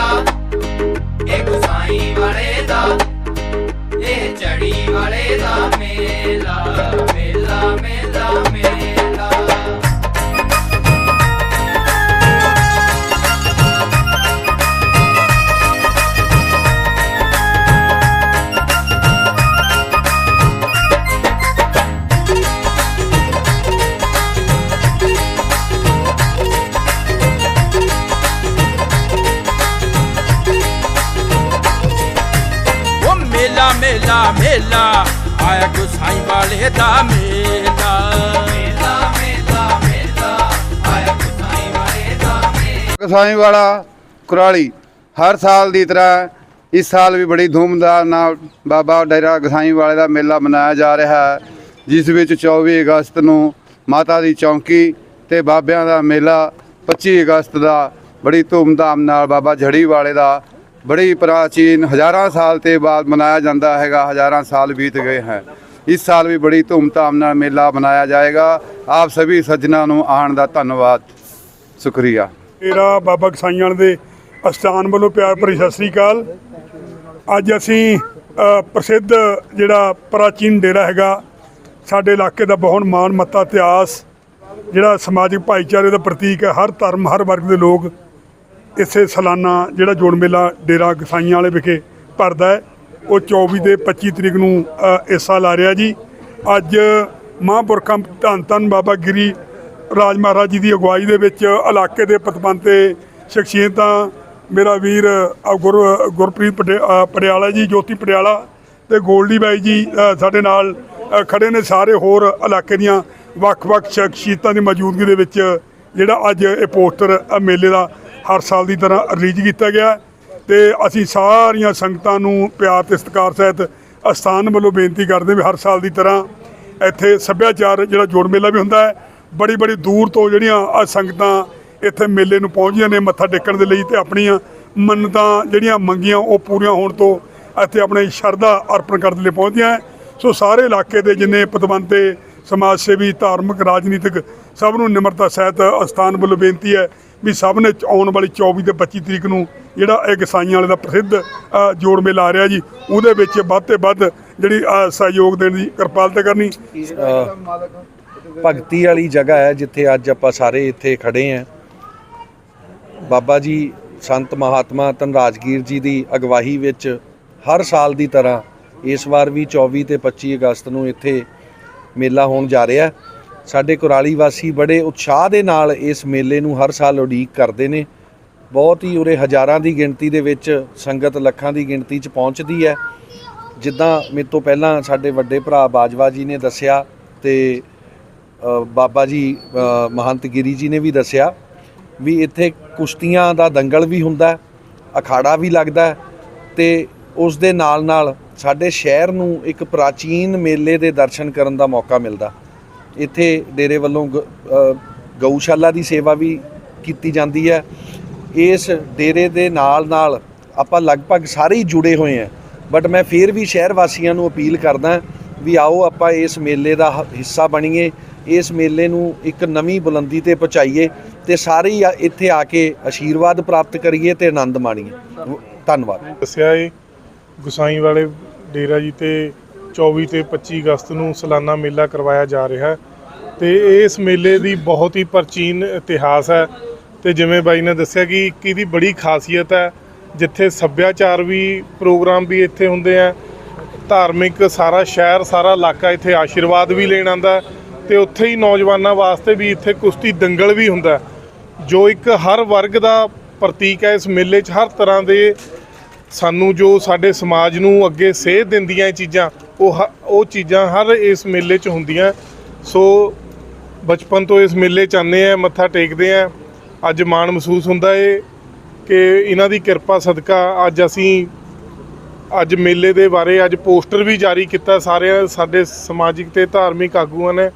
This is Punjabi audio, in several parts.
ਮੇਲਾ ਇਹ ਗੁਸਾਈ ਵਾਲੇ ਦਾ। ਮੇਲਾ, ਆਇਆ ਗੁਸਾਈ ਵਾਲੇ ਦਾ ਮੇਲਾ। ਮੇਲਾ ਮੇਲਾ ਮੇਲਾ ਆਇਆ ਗੁਸਾਈ ਵਾਲੇ ਦਾ ਮੇਲਾ ਕਸਾਈ ਵਾਲਾ ਕੁਰਾਲੀ, ਹਰ ਸਾਲ ਦੀ ਤਰ੍ਹਾਂ ਇਸ ਸਾਲ ਵੀ ਬੜੀ ਧੂਮਧਾਮ ਨਾਲ ਬਾਬਾ ਡੇਰਾ ਗਸਾਈ ਵਾਲੇ ਦਾ ਮੇਲਾ ਮਨਾਇਆ ਜਾ ਰਿਹਾ ਹੈ, ਜਿਸ ਵਿੱਚ 24 ਅਗਸਤ ਨੂੰ ਮਾਤਾ ਦੀ ਚੌਂਕੀ ਤੇ ਬਾਬਿਆਂ ਦਾ ਮੇਲਾ 25 ਅਗਸਤ ਦਾ ਬੜੀ ਧੂਮਧਾਮ ਨਾਲ ਬਾਬਾ ਝੜੀ ਵਾਲੇ ਦਾ ਬੜੀ ਪ੍ਰਾਚੀਨ, ਹਜ਼ਾਰਾਂ ਸਾਲ ਤੇ ਬਾਅਦ ਮਨਾਇਆ ਜਾਂਦਾ ਹੈਗਾ, ਹਜ਼ਾਰਾਂ ਸਾਲ ਬੀਤ ਗਏ ਹਨ ਇਸ ਸਾਲ ਵੀ ਬੜੀ ਧੂਮਧਾਮ ਨਾਲ ਮੇਲਾ ਮਨਾਇਆ ਜਾਏਗਾ। ਆਪ ਸਭੀ ਸੱਜਣਾ ਨੂੰ ਆਉਣ ਦਾ ਧੰਨਵਾਦ। ਸ਼ੁਕਰੀਆ। ਤੇਰਾ ਬਾਬਾ ਗਸਾਈਆਂ ਦੇ ਅਸਥਾਨ ਵੱਲੋਂ ਪਿਆਰ ਭਰੀ ਸਤਿ ਸ੍ਰੀ ਅਕਾਲ। ਅੱਜ ਅਸੀਂ ਪ੍ਰਸਿੱਧ ਜਿਹੜਾ ਪ੍ਰਾਚੀਨ ਡੇਰਾ ਹੈਗਾ, ਸਾਡੇ ਇਲਾਕੇ ਦਾ ਬਹੁਤ ਮਾਣ ਮੱਤਾ ਇਤਿਹਾਸ, ਜਿਹੜਾ ਸਮਾਜਿਕ ਭਾਈਚਾਰੇ ਦਾ ਪ੍ਰਤੀਕ ਹੈ। ਹਰ ਧਰਮ, ਹਰ ਵਰਗ ਦੇ ਲੋਕ ਇਸੇ ਸਾਲਾਨਾ ਜਿਹੜਾ ਜੋੜ ਮੇਲਾ ਡੇਰਾ ਗਸਾਈਆਂ ਵਾਲੇ ਵਿਖੇ ਭਰਦਾ ਹੈ ਉਹ 24 ਤੇ 25 ਤਰੀਕ ਨੂੰ ਹਿੱਸਾ ਲਾ ਰਿਹਾ ਜੀ। ਅੱਜ ਮਹਾਂਪੁਰਖਾਂ ਧੰਨ ਧੰਨ ਬਾਬਾ ਗਿਰੀ ਰਾਜ ਮਹਾਰਾਜ ਜੀ ਦੀ ਅਗਵਾਈ ਦੇ ਵਿੱਚ ਇਲਾਕੇ ਦੇ ਪਤਵੰਤੇ ਸ਼ਖਸੀਅਤਾਂ ਮੇਰਾ ਵੀਰ ਗੁਰ ਗੁਰਪ੍ਰੀਤ ਪਟੇ- ਪਟਿਆਲਾ ਜੀ ਜੋਤੀ ਪਟਿਆਲਾ ਤੇ ਗੋਲਡੀ ਬਾਈ ਜੀ ਸਾਡੇ ਨਾਲ ਅ, ਖੜੇ ਨੇ ਸਾਰੇ ਹੋਰ ਇਲਾਕੇ ਦੀਆਂ ਵੱਖ-ਵੱਖ ਸ਼ਖਸੀਅਤਾਂ ਦੀ ਮੌਜੂਦਗੀ ਦੇ ਵਿੱਚ ਜਿਹੜਾ ਅੱਜ ਇਹ ਪੋਸਟਰ ਮੇਲੇ ਦਾ ਹਰ ਸਾਲ ਦੀ ਤਰ੍ਹਾਂ ਰਿਲੀਜ਼ ਕੀਤਾ ਗਿਆ ਤੇ ਅਸੀਂ ਸਾਰੀਆਂ ਸੰਗਤਾਂ ਨੂੰ ਪਿਆਰ ਤੇ ਸਤਿਕਾਰ ਸਹਿਤ ਅਸਥਾਨ ਵੱਲੋਂ ਬੇਨਤੀ ਕਰਦੇ ਵੀ ਹਰ ਸਾਲ ਦੀ ਤਰ੍ਹਾਂ ਇੱਥੇ ਸੱਭਿਆਚਾਰ ਜਿਹੜਾ ਜੋੜ ਮੇਲਾ ਵੀ ਹੁੰਦਾ ਹੈ, ਬੜੀ ਬੜੀ ਦੂਰ ਤੋਂ ਜਿਹੜੀਆਂ ਆਹ ਸੰਗਤਾਂ ਇੱਥੇ ਮੇਲੇ ਨੂੰ ਪਹੁੰਚਦੀਆਂ ਨੇ, ਮੱਥਾ ਟੇਕਣ ਦੇ ਲਈ ਤੇ ਆਪਣੀਆਂ ਮੰਨਤਾਂ ਜਿਹੜੀਆਂ ਮੰਗੀਆਂ ਉਹ ਪੂਰੀਆਂ ਹੋਣ ਤੋਂ ਇੱਥੇ ਆਪਣੇ ਸ਼ਰਧਾ ਅਰਪਣ ਕਰਨ ਲਈ ਪਹੁੰਚਦੀਆਂ ਹੈ। ਸੋ ਸਾਰੇ ਇਲਾਕੇ ਦੇ ਜਿੰਨੇ ਪਤਵੰਤੇ, ਸਮਾਜ ਸੇਵੀ, ਧਾਰਮਿਕ, ਰਾਜਨੀਤਿਕ ਸਭ ਨੂੰ ਨਿਮਰਤਾ ਸਹਿਤ ਅਸਥਾਨ ਵੱਲੋਂ ਬੇਨਤੀ ਹੈ ਵੀ ਸਭ ਨੇ ਆਉਣ ਵਾਲੀ 24 ਤੇ 25 ਤਰੀਕ ਨੂੰ ਜਿਹੜਾ ਇਹ ਗਸਾਈਆਂ ਵਾਲੇ ਦਾ ਪ੍ਰਸਿੱਧ ਜੋੜ ਮੇਲਾ ਆ ਰਿਹਾ ਜੀ, ਉਹਦੇ ਵਿੱਚ ਵੱਧ ਤੇ ਵੱਧ ਜਿਹੜੀ ਸਹਿਯੋਗ ਦੇਣ ਦੀ ਕਿਰਪਾਲਤਾ ਕਰਨੀ ਭਗਤੀ ਵਾਲੀ ਜਗ੍ਹਾ ਹੈ ਜਿੱਥੇ ਅੱਜ ਆਪਾਂ ਸਾਰੇ ਇੱਥੇ ਖੜੇ ਆਂ ਬਾਬਾ ਜੀ, ਸੰਤ ਮਹਾਤਮਾ ਧਨਰਾਜਗੀਰ ਜੀ ਦੀ ਅਗਵਾਈ ਵਿੱਚ ਹਰ ਸਾਲ ਦੀ ਤਰ੍ਹਾਂ ਇਸ ਵਾਰ ਵੀ 24 ਤੇ 25 ਅਗਸਤ ਨੂੰ ਇੱਥੇ ਮੇਲਾ ਹੋਣ ਜਾ ਰਿਹਾ ਹੈ। ਸਾਡੇ ਕੁਰਾਲੀ ਵਾਸੀ ਬੜੇ ਉਤਸ਼ਾਹ ਦੇ ਨਾਲ ਇਸ ਮੇਲੇ ਨੂੰ ਹਰ ਸਾਲ ਉਡੀਕ ਕਰਦੇ ਨੇ। ਬਹੁਤ ਹੀ ਉਰੇ ਹਜ਼ਾਰਾਂ ਦੀ ਗਿਣਤੀ ਦੇ ਵਿੱਚ ਸੰਗਤ ਲੱਖਾਂ ਦੀ ਗਿਣਤੀ 'ਚ ਪਹੁੰਚਦੀ ਹੈ। ਜਿੱਦਾਂ ਮੇਰੇ ਤੋਂ ਪਹਿਲਾਂ ਸਾਡੇ ਵੱਡੇ ਭਰਾ ਬਾਜਵਾ ਜੀ ਨੇ ਦੱਸਿਆ ਤੇ ਬਾਬਾ ਜੀ ਅ, ਮਹੰਤ ਗਿਰੀ ਜੀ ਨੇ ਵੀ ਦੱਸਿਆ ਵੀ ਇੱਥੇ ਕੁਸ਼ਤੀਆਂ ਦਾ ਦੰਗਲ ਵੀ ਹੁੰਦਾ ਅਖਾੜਾ ਵੀ ਲੱਗਦਾ ਹੈ ਤੇ ਉਸ ਦੇ ਨਾਲ ਨਾਲ ਸਾਡੇ ਸ਼ਹਿਰ ਨੂੰ ਇੱਕ ਪ੍ਰਾਚੀਨ ਮੇਲੇ ਦੇ ਦਰਸ਼ਨ ਕਰਨ ਦਾ ਮੌਕਾ ਮਿਲਦਾ। ਇੱਥੇ ਡੇਰੇ ਵੱਲੋਂ ਗ- ਗਊਸ਼ਾਲਾ ਦੀ ਸੇਵਾ ਵੀ ਕੀਤੀ ਜਾਂਦੀ ਹੈ। ਇਸ ਡੇਰੇ ਦੇ ਨਾਲ ਨਾਲ ਆਪਾਂ ਲਗਭਗ ਸਾਰੇ ਹੀ ਜੁੜੇ ਹੋਏ ਹਾਂ। ਬਟ ਮੈਂ ਫਿਰ ਵੀ ਸ਼ਹਿਰ ਵਾਸੀਆਂ ਨੂੰ ਅਪੀਲ ਕਰਦਾ ਵੀ ਆਓ ਆਪਾਂ ਇਸ ਮੇਲੇ ਦਾ ਹਿੱਸਾ ਬਣੀਏ। ਇਸ ਮੇਲੇ ਨੂੰ ਇੱਕ ਨਵੀਂ ਬੁਲੰਦੀ ਤੇ ਪਹੁੰਚਾਈਏ ਤੇ ਸਾਰੇ ਹੀ ਇੱਥੇ ਆ ਕੇ ਆਸ਼ੀਰਵਾਦ ਪ੍ਰਾਪਤ ਕਰੀਏ ਤੇ ਆਨੰਦ ਮਾਣੀਏ। ਧੰਨਵਾਦ। ਦੱਸਿਆ ਏ, ਗੁਸਾਈ ਵਾਲੇ ਡੇਰਾ ਜੀ ਤੇ 24 ਤੇ 25 ਅਗਸਤ ਨੂੰ ਸਾਲਾਨਾ ਮੇਲਾ ਕਰਵਾਇਆ ਜਾ ਰਿਹਾ ਹੈ। ਤੇ ਇਸ ਮੇਲੇ ਦੀ ਬਹੁਤ ਹੀ ਪ੍ਰਾਚੀਨ ਇਤਿਹਾਸ ਹੈ। ਤੇ ਜਿਵੇਂ ਬਾਈ ਨੇ ਦੱਸਿਆ ਕਿ ਇੱਕ ਇਹਦੀ ਬੜੀ ਖਾਸੀਅਤ ਹੈ, ਜਿੱਥੇ ਸੱਭਿਆਚਾਰ ਵੀ ਪ੍ਰੋਗਰਾਮ ਵੀ ਇੱਥੇ ਹੁੰਦੇ ਆ। ਧਾਰਮਿਕ ਸਾਰਾ ਸ਼ਹਿਰ, ਸਾਰਾ ਇਲਾਕਾ ਇੱਥੇ ਆਸ਼ੀਰਵਾਦ ਵੀ ਲੈਣ ਆਉਂਦਾ ਹੈ ਤੇ ਉੱਥੇ ਹੀ ਨੌਜਵਾਨਾਂ ਵਾਸਤੇ ਵੀ ਇੱਥੇ ਕੁਸ਼ਤੀ ਦੰਗਲ ਵੀ ਹੁੰਦਾ ਜੋ ਇੱਕ ਹਰ ਵਰਗ ਦਾ ਪ੍ਰਤੀਕ ਹੈ ਇਸ ਮੇਲੇ 'ਚ, ਹਰ ਤਰ੍ਹਾਂ ਦੇ ਸਾਨੂੰ ਜੋ ਸਾਡੇ ਸਮਾਜ ਨੂੰ ਅੱਗੇ ਸੇਧ ਦਿੰਦੀਆਂ ਇਹ ਚੀਜ਼ਾਂ ਉਹ ਹ- ਉਹ ਚੀਜ਼ਾਂ ਹਰ ਇਸ ਮੇਲੇ 'ਚ ਹੁੰਦੀਆਂ। ਸੋ ਬਚਪਨ ਤੋਂ ਇਸ ਮੇਲੇ 'ਚ ਆਉਂਦੇ ਆ, ਮੱਥਾ ਟੇਕਦੇ ਆ। ਅੱਜ ਮਾਣ ਮਹਿਸੂਸ ਹੁੰਦਾ ਏ ਕਿ ਇਹਨਾਂ ਦੀ ਕਿਰਪਾ, ਸਦਕਾ ਅੱਜ ਅਸੀਂ ਅੱਜ ਮੇਲੇ ਦੇ ਬਾਰੇ ਅੱਜ ਪੋਸਟਰ ਵੀ ਜਾਰੀ ਕੀਤਾ ਸਾਰੇ ਸਾਡੇ ਸਮਾਜਿਕ ਤੇ ਧਾਰਮਿਕ ਆਗੂਆਂ ਨੇ।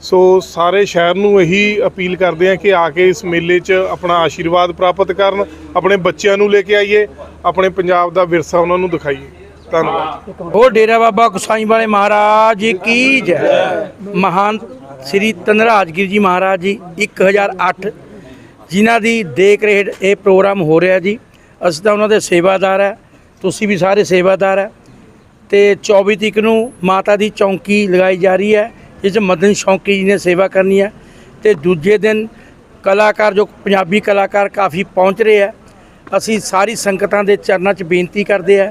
ਸੋ ਸਾਰੇ ਸ਼ਹਿਰ ਨੂੰ ਇਹੀ ਅਪੀਲ ਕਰਦੇ ਆ ਕਿ ਆ ਕੇ ਇਸ ਮੇਲੇ 'ਚ ਆਪਣਾ ਆਸ਼ੀਰਵਾਦ ਪ੍ਰਾਪਤ ਕਰਨ, ਆਪਣੇ ਬੱਚਿਆਂ ਨੂੰ ਲੈ ਕੇ ਆਈਏ, ਆਪਣੇ ਪੰਜਾਬ ਦਾ ਵਿਰਸਾ ਉਹਨਾਂ ਨੂੰ ਦਿਖਾਈਏ। ਧੰਨਵਾਦ। ਉਹ ਡੇਰਾ ਬਾਬਾ ਗੁਸਾਈ ਵਾਲੇ ਮਹਾਰਾਜ ਕੀ ਜੈ? ਮਹਾਨ ਸ੍ਰੀ ਤਨਰਾਜਗੀਰ ਜੀ ਮਹਾਰਾਜ ਜੀ 1008 ਜਿਨ੍ਹਾਂ ਦੀ ਦੇਖ ਰੇਖ ਇਹ ਪ੍ਰੋਗਰਾਮ ਹੋ ਰਿਹਾ ਜੀ, ਅਸੀਂ ਤਾਂ ਉਹਨਾਂ ਦੇ ਸੇਵਾਦਾਰ ਹੈ, ਤੁਸੀਂ ਵੀ ਸਾਰੇ ਸੇਵਾਦਾਰ ਹੈ। ਤੇ 24 ਤਰੀਕ ਨੂੰ ਮਾਤਾ ਦੀ ਚੌਂਕੀ ਲਗਾਈ ਜਾ ਰਹੀ ਹੈ, ਜਿਸ 'ਚ ਮਦਨ ਸ਼ੌਂਕੀ ਜੀ ਨੇ ਸੇਵਾ ਕਰਨੀ ਹੈ। ਤੇ ਦੂਜੇ ਦਿਨ ਕਲਾਕਾਰ ਜੋ ਪੰਜਾਬੀ ਕਲਾਕਾਰ ਕਾਫੀ ਪਹੁੰਚ ਰਹੇ ਹੈ, ਅਸੀਂ ਸਾਰੀ ਸੰਗਤਾਂ ਦੇ ਚਰਨਾਂ 'ਚ ਬੇਨਤੀ ਕਰਦੇ ਆ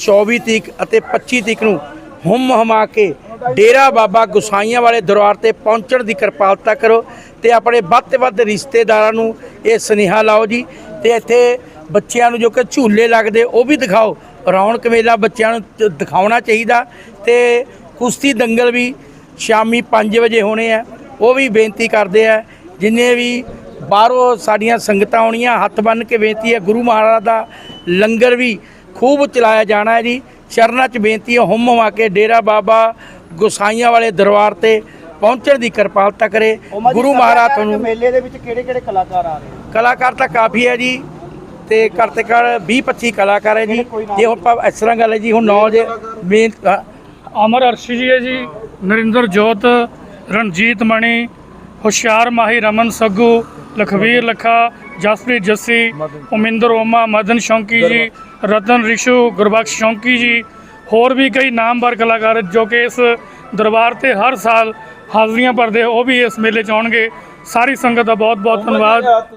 24 ਤਰੀਕ ਅਤੇ 25 ਤਰੀਕ ਨੂੰ ਹੁਮ ਹਮਾ ਕੇ ਡੇਰਾ ਬਾਬਾ ਗੁਸਾਈਆਂ ਵਾਲੇ ਦਰਬਾਰ ਤੇ ਪਹੁੰਚਣ ਦੀ ਕਿਰਪਾਲਤਾ ਕਰੋ ਤੇ ਆਪਣੇ ਵੱਧ ਤੋਂ ਵੱਧ ਰਿਸ਼ਤੇਦਾਰਾਂ ਨੂੰ ਇਹ ਸੁਨੇਹਾ ਲਾਓ ਜੀ ਤੇ ਇੱਥੇ ਬੱਚਿਆਂ ਨੂੰ ਜੋ ਕਿ ਝੂਲੇ ਲੱਗਦੇ ਉਹ ਵੀ ਦਿਖਾਓ। ਰੌਣਕ ਮੇਲਾ ਬੱਚਿਆਂ ਨੂੰ ਦਿਖਾਉਣਾ ਚਾਹੀਦਾ ਤੇ ਕੁਸ਼ਤੀ ਦੰਗਲ ਵੀ ਸ਼ਾਮੀ 5 ਵਜੇ ਹੋਣੇ ਆ। ਉਹ ਵੀ ਬੇਨਤੀ ਕਰਦੇ ਆ, ਜਿੰਨੇ ਵੀ ਬਾਹਰੋਂ ਸਾਡੀਆਂ ਸੰਗਤਾਂ ਆਉਣੀਆਂ, ਹੱਥ ਬੰਨ ਕੇ ਬੇਨਤੀ ਹੈ, ਗੁਰੂ ਮਹਾਰਾਜ ਦਾ ਲੰਗਰ ਵੀ ਖੂਬ ਚਲਾਇਆ ਜਾਣਾ ਹੈ ਜੀ। ਚਰਨਾਂ 'ਚ ਬੇਨਤੀ ਹੈ ਹੁਮ ਆ ਕੇ ਡੇਰਾ ਬਾਬਾ ਗੁਸਾਈਆਂ ਵਾਲੇ ਦਰਬਾਰ ਤੇ ਪਹੁੰਚਣ ਦੀ ਕਿਰਪਾਲਤਾ ਕਰੇ। ਗੁਰੂ ਮਹਾਰਾਜ ਤੁਹਾਨੂੰ ਮੇਲੇ ਦੇ ਵਿੱਚ ਕਿਹੜੇ ਕਿਹੜੇ ਕਲਾਕਾਰ ਆ ਰਹੇ ਨੇ? ਕਲਾਕਾਰ ਤਾਂ ਕਾਫੀ ਹੈ ਜੀ ਤੇ ਕਰਤੇ ਕਰ 20 25 ਕਲਾਕਾਰ ਹੈ ਜੀ। ਜੇ ਹੁਣ ਆਪਾਂ ਇਸ ਤਰ੍ਹਾਂ ਗੱਲ ਹੈ ਜੀ ਹੁਣ 9 ਜੇ ਮੇਨ ਅਮਰ ਅਰਸ਼ੀ ਜੀ ਹੈ ਜੀ ਨਰਿੰਦਰ ਜੋਤ ਰਣਜੀਤ ਮਣੀ ਹੁਸ਼ਿਆਰ ਮਾਹੀ ਰਮਨ ਸੱਗੂ ਲਖਵੀਰ ਲਖਾ ਜਸਪ੍ਰੀਤ ਜੱਸੀ ਉਮਿੰਦਰ ਓਮਾ ਮਦਨ ਸ਼ੌਂਕੀ ਜੀ ਰਤਨ ਰਿਸ਼ੂ ਗੁਰਬਖਸ਼ ਸ਼ੌਂਕੀ ਜੀ ਹੋਰ ਵੀ ਕਈ ਨਾਮਵਰ ਕਲਾਕਾਰ ਜੋ ਕਿ ਇਸ ਦਰਬਾਰ ਤੇ ਹਰ ਸਾਲ ਹਾਜ਼ਰੀਆਂ ਭਰਦੇ ਉਹ ਵੀ ਇਸ ਮੇਲੇ 'ਚ ਆਉਣਗੇ। ਸਾਰੀ ਸੰਗਤ ਦਾ ਬਹੁਤ ਬਹੁਤ ਧੰਨਵਾਦ।